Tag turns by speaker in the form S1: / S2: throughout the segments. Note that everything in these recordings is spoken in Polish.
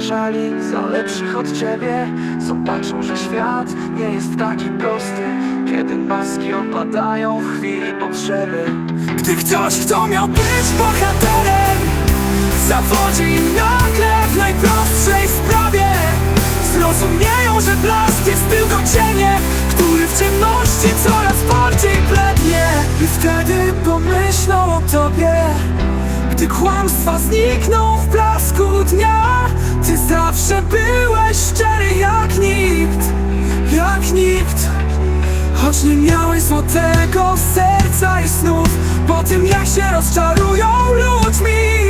S1: żali Za lepszych od ciebie. Zobaczą, że świat nie jest taki prosty Kiedy maski opadają w chwili potrzeby. Gdy ktoś, kto miał być bohaterem Zawodzi nagle w najprostszej sprawie. Zrozumieją, że blask jest tylko cieniem Który w ciemności coraz bardziej blednie I wtedy pomyślą o tobie Gdy kłamstwa znikną w blasku dnia zawsze byłeś szczery jak nikt Jak nikt. Choć nie miałeś złotego serca i snów Po tym jak się rozczarują ludźmi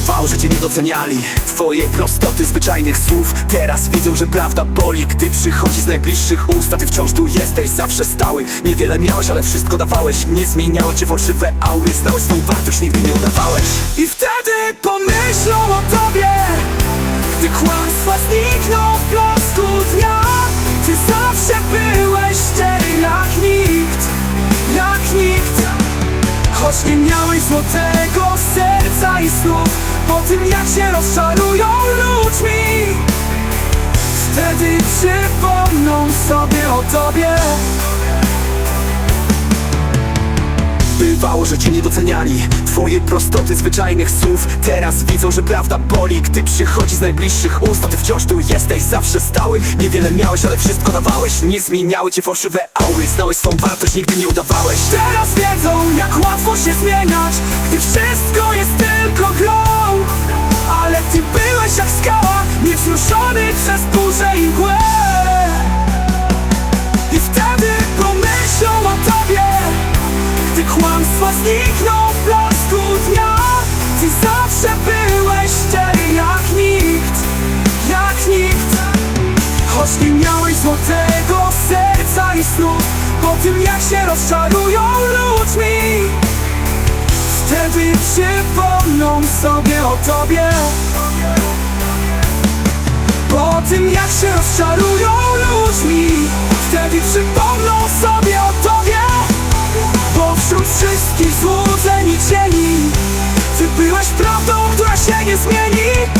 S2: Bywało, że cię nie doceniali Twoje prostoty zwyczajnych słów. Teraz widzą, że prawda boli Gdy przychodzi z najbliższych ust. A ty wciąż tu jesteś, zawsze stały. Niewiele miałeś, ale wszystko dawałeś. Nie zmieniało cię fałszywe aury. Znałeś swą wartość, nigdy nie udawałeś.
S1: I wtedy pomyślą o tobie. Gdy kłamstwa znikną w blasku dnia Ty zawsze byłeś szczery jak nikt. Jak nikt. Choć nie miałeś złotego serca i snów. Po tym jak się rozczarują ludźmi Wtedy przypomną sobie o tobie
S2: Bywało, że cię nie doceniali. Twoje prostoty zwyczajnych słów Teraz widzą, że prawda boli. Gdy przychodzi z najbliższych ust A ty wciąż tu jesteś, zawsze stały Niewiele miałeś, ale wszystko dawałeś. Nie zmieniały cię fałszywe aury Znałeś swą wartość, nigdy nie udawałeś.
S1: Teraz wiedzą, jak łatwo się zmieniać Gdy wszystko jest tylko grą. Ale ty byłeś jak skała Niewzruszony przez burzę i mgłę. I wtedy pomyślą o tobie kłamstwa znikną w blasku dnia. Ty zawsze byłeś szczery jak nikt Jak nikt. Choć nie miałeś złotego serca i snów Po tym jak się rozczarują ludźmi Wtedy przypomną sobie o tobie. Po tym jak się rozczarują не сменить